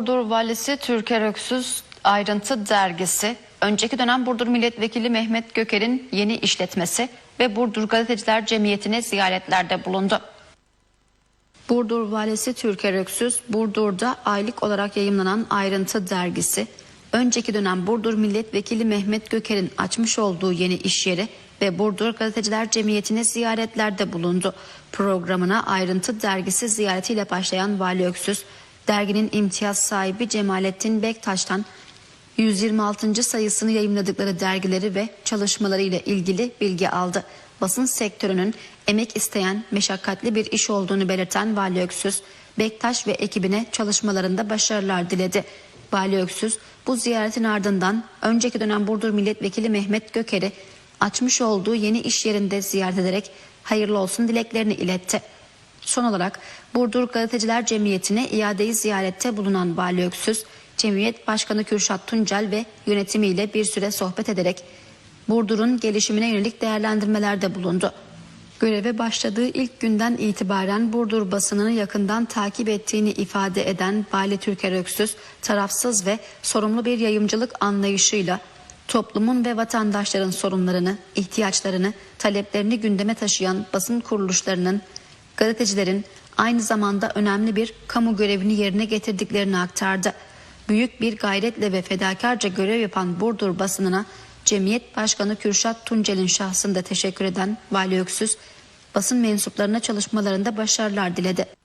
Burdur Valisi Türker Öksüz Ayrıntı Dergisi, önceki dönem Burdur Milletvekili Mehmet Göker'in yeni işletmesi ve Burdur Gazeteciler Cemiyeti'ne ziyaretlerde bulundu. Burdur Valisi Türker Öksüz, Burdur'da aylık olarak yayımlanan Ayrıntı Dergisi, önceki dönem Burdur Milletvekili Mehmet Göker'in açmış olduğu yeni iş yeri ve Burdur Gazeteciler Cemiyeti'ne ziyaretlerde bulundu. Programına Ayrıntı Dergisi ziyaretiyle başlayan Vali Öksüz, derginin imtiyaz sahibi Cemalettin Bektaş'tan 126. sayısını yayımladıkları dergileri ve çalışmaları ile ilgili bilgi aldı. Basın sektörünün emek isteyen meşakkatli bir iş olduğunu belirten Vali Öksüz, Bektaş ve ekibine çalışmalarında başarılar diledi. Vali Öksüz bu ziyaretin ardından önceki dönem Burdur Milletvekili Mehmet Göker'i açmış olduğu yeni iş yerinde ziyaret ederek hayırlı olsun dileklerini iletti. Son olarak Burdur Gazeteciler Cemiyeti'ne iadeyi ziyarette bulunan Vali Öksüz, Cemiyet Başkanı Kürşat Tuncel ve yönetimiyle bir süre sohbet ederek Burdur'un gelişimine yönelik değerlendirmelerde bulundu. Göreve başladığı ilk günden itibaren Burdur basınını yakından takip ettiğini ifade eden Vali Türker Öksüz, tarafsız ve sorumlu bir yayımcılık anlayışıyla toplumun ve vatandaşların sorunlarını, ihtiyaçlarını, taleplerini gündeme taşıyan basın kuruluşlarının gazetecilerin aynı zamanda önemli bir kamu görevini yerine getirdiklerini aktardı. Büyük bir gayretle ve fedakarca görev yapan Burdur basınına Cemiyet Başkanı Kürşat Tuncel'in şahsında teşekkür eden Vali Öksüz, basın mensuplarına çalışmalarında başarılar diledi.